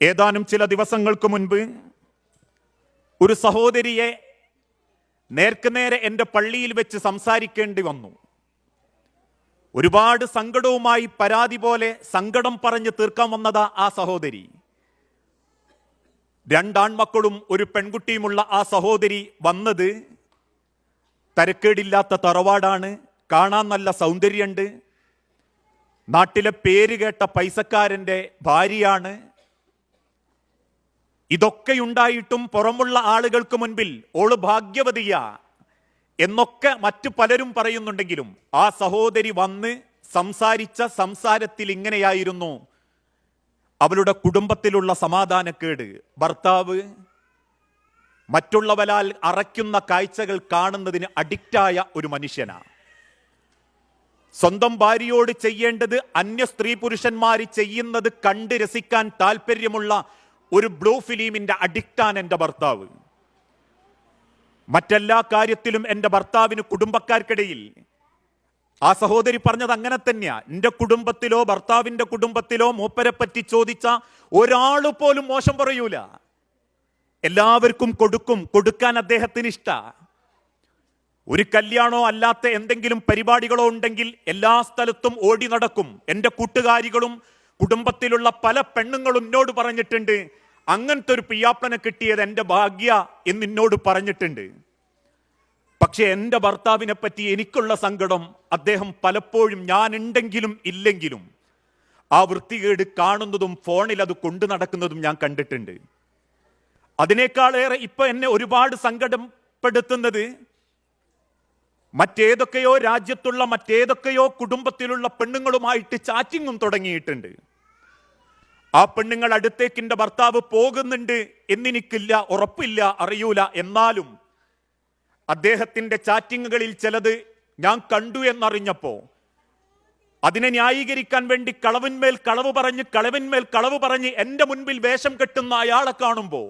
ഏതാനും ചില ദിവസങ്ങൾക്ക് മുൻപ് ഒരു സഹോദരിയെ നേർക്കുനേരെ എന്റെ പള്ളിയിൽ വെച്ച് സംസാരിക്കേണ്ടി വന്നു. ഒരുപാട് സങ്കടവുമായി പരാതി പോലെ സങ്കടം പറഞ്ഞ് തീർക്കാൻ വന്നതാ ആ സഹോദരി. രണ്ടാൺമക്കളും ഒരു പെൺകുട്ടിയുമുള്ള ആ സഹോദരി വന്നത് തരക്കേടില്ലാത്ത തറവാടാണ് കാണാൻ നല്ല സൗന്ദര്യമുണ്ട് നാട്ടിലെ പേര് കേട്ട പൈസക്കാരന്റെ ഭാര്യയാണ് ഇതൊക്കെയുണ്ടായിട്ടും പുറമുള്ള ആളുകൾക്ക് മുൻപിൽ ഓൾ ഭാഗ്യവതിയ എന്നൊക്കെ മറ്റു പലരും പറയുന്നുണ്ടെങ്കിലും ആ സഹോദരി വന്ന് സംസാരിച്ച സംസാരത്തിൽ ഇങ്ങനെയായിരുന്നു. അവളുടെ കുടുംബത്തിലുള്ള സമാധാനക്കേട്. ഭർത്താവ് മറ്റുള്ളവരാൽ അറയ്ക്കുന്ന കാഴ്ചകൾ കാണുന്നതിന് അഡിക്റ്റായ ഒരു മനുഷ്യനാ. സ്വന്തം ഭാര്യയോട് ചെയ്യേണ്ടത് അന്യ സ്ത്രീ പുരുഷന്മാർ ചെയ്യുന്നത് കണ്ട് രസിക്കാൻ താല്പര്യമുള്ള ഒരു ബ്ലൂ ഫിലിമിന്റെ അഡിക്റ്റാണ് എന്റെ ഭർത്താവ്. മറ്റെല്ലാ കാര്യത്തിലും എന്റെ ഭർത്താവിന് കുടുംബക്കാർക്കിടയിൽ ആ സഹോദരി പറഞ്ഞത് അങ്ങനെ തന്നെയാ. എന്റെ കുടുംബത്തിലോ ഭർത്താവിന്റെ കുടുംബത്തിലോ മൂപ്പരെ പറ്റി ചോദിച്ച ഒരാൾ പോലും മോശം പറയൂല. എല്ലാവർക്കും കൊടുക്കും കൊടുക്കാൻ അദ്ദേഹത്തിന് ഇഷ്ട. ഒരു കല്യാണോ അല്ലാത്ത എന്തെങ്കിലും പരിപാടികളോ ഉണ്ടെങ്കിൽ എല്ലാ സ്ഥലത്തും ഓടി നടക്കും. എന്റെ കൂട്ടുകാരികളും കുടുംബത്തിലുള്ള പല പെണ്ണുങ്ങളും എന്നോട് പറഞ്ഞിട്ടുണ്ട് അങ്ങനത്തെ ഒരു പിയാപ്പനെ കിട്ടിയത് എന്റെ ഭാഗ്യ എന്ന് എന്നോട് പറഞ്ഞിട്ടുണ്ട്. പക്ഷേ എന്റെ ഭർത്താവിനെ പറ്റി എനിക്കുള്ള സങ്കടം അദ്ദേഹം പലപ്പോഴും ഞാൻ ഉണ്ടെങ്കിലും ഇല്ലെങ്കിലും ആ വൃത്തികേട് കാണുന്നതും ഫോണിൽ അത് കൊണ്ടു നടക്കുന്നതും ഞാൻ കണ്ടിട്ടുണ്ട്. അതിനേക്കാളേറെ ഇപ്പൊ എന്നെ ഒരുപാട് സങ്കടപ്പെടുത്തുന്നത് മറ്റേതൊക്കെയോ രാജ്യത്തുള്ള മറ്റേതൊക്കെയോ കുടുംബത്തിലുള്ള പെണ്ണുങ്ങളുമായിട്ട് ചാറ്റിങ്ങും തുടങ്ങിയിട്ടുണ്ട്. ആ പെണ്ണുങ്ങൾ അടുത്തേക്ക് എന്റെ ഭർത്താവ് പോകുന്നുണ്ട് എന്നെനിക്കില്ല ഉറപ്പില്ല അറിയൂല. എന്നാലും അദ്ദേഹത്തിന്റെ ചാറ്റിങ്ങുകളിൽ ചിലത് ഞാൻ കണ്ടു എന്നറിഞ്ഞപ്പോ അതിനെ ന്യായീകരിക്കാൻ വേണ്ടി കളവിന്മേൽ കളവ് പറഞ്ഞ് കളവിന്മേൽ കളവ് പറഞ്ഞ് എന്റെ മുൻപിൽ വേഷം കെട്ടുന്ന അയാളെ കാണുമ്പോൾ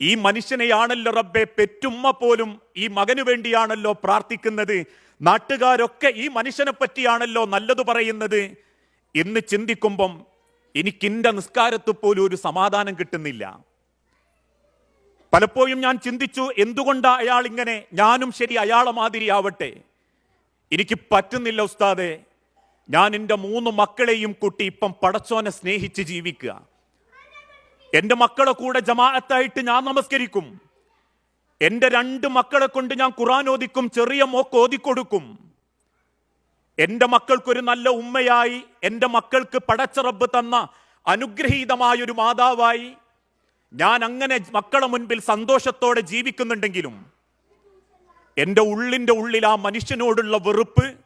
ഈ മനുഷ്യനെയാണല്ലോ റബ്ബെ പെറ്റുമ്മ പോലും ഈ മകനു വേണ്ടിയാണല്ലോ പ്രാർത്ഥിക്കുന്നത്. നാട്ടുകാരൊക്കെ ഈ മനുഷ്യനെ പറ്റിയാണല്ലോ നല്ലത് പറയുന്നത് എന്ന് ചിന്തിക്കുമ്പം എനിക്കിന്റെ നിസ്കാരത്തിൽ പോലും ഒരു സമാധാനം കിട്ടുന്നില്ല. പലപ്പോഴും ഞാൻ ചിന്തിച്ചു എന്തുകൊണ്ടാ അയാൾ ഇങ്ങനെ ഞാനും ശരി അയാളെ മാതിരി ആവട്ടെ. എനിക്ക് പറ്റുന്നില്ല ഉസ്താദെ ഞാൻ എന്റെ മൂന്ന് മക്കളെയും കൂട്ടി ഇപ്പം പടച്ചോനെ സ്നേഹിച്ച് ജീവിക്കുക. എന്റെ മക്കളെ കൂടെ ജമാഅത്തായിട്ട് ഞാൻ നമസ്കരിക്കും. എന്റെ രണ്ട് മക്കളെ കൊണ്ട് ഞാൻ ഖുറാൻ ഓദിക്കും ചെറിയ മോക്ക് ഓതിക്കൊടുക്കും. എന്റെ മക്കൾക്കൊരു നല്ല ഉമ്മയായി എന്റെ മക്കൾക്ക് പടച്ചറബ് തന്ന അനുഗ്രഹീതമായൊരു മാതാവായി ഞാൻ അങ്ങനെ മക്കളെ മുൻപിൽ സന്തോഷത്തോടെ ജീവിക്കുന്നുണ്ടെങ്കിലും എന്റെ ഉള്ളിന്റെ ഉള്ളിൽ ആ മനുഷ്യനോടുള്ള വെറുപ്പ്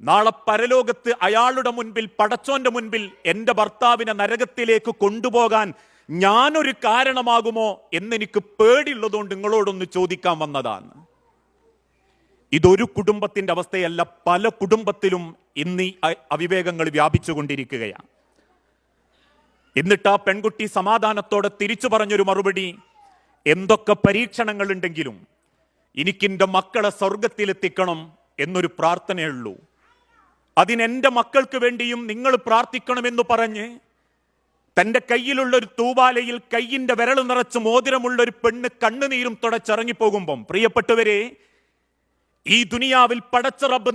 നാളെ പരലോകത്ത് അയാളുടെ മുൻപിൽ പടച്ചോന്റെ മുൻപിൽ എന്റെ ഭർത്താവിനെ നരകത്തിലേക്ക് കൊണ്ടുപോകാൻ ഞാനൊരു കാരണമാകുമോ എന്നെനിക്ക് പേടിയുള്ളതുകൊണ്ട് നിങ്ങളോടൊന്ന് ചോദിക്കാൻ വന്നതാണ്. ഇതൊരു കുടുംബത്തിന്റെ അവസ്ഥയല്ല. പല കുടുംബത്തിലും ഇന്ന് അവിവേകങ്ങൾ വ്യാപിച്ചുകൊണ്ടിരിക്കുകയാണ്. എന്നിട്ട് ആ പെൺകുട്ടി സമാധാനത്തോടെ തിരിച്ചു പറഞ്ഞൊരു മറുപടി എന്തൊക്കെ പരീക്ഷണങ്ങളുണ്ടെങ്കിലും എനിക്കെന്റെ മക്കളെ സ്വർഗത്തിലെത്തിക്കണം എന്നൊരു പ്രാർത്ഥനയുള്ളൂ. അതിനെന്റെ മക്കൾക്ക് വേണ്ടിയും നിങ്ങൾ പ്രാർത്ഥിക്കണമെന്ന് പറഞ്ഞ് തന്റെ കയ്യിലുള്ള ഒരു തൂവാലയിൽ കയ്യിന്റെ വിരൽ നിറച്ച് മോതിരമുള്ള ഒരു പെണ്ണ് കണ്ണുനീരും തുടച്ചിറങ്ങിപ്പോകുമ്പം പ്രിയപ്പെട്ടവരെ ഈ ദുനിയാവിൽ പടച്ച റബ്ബ്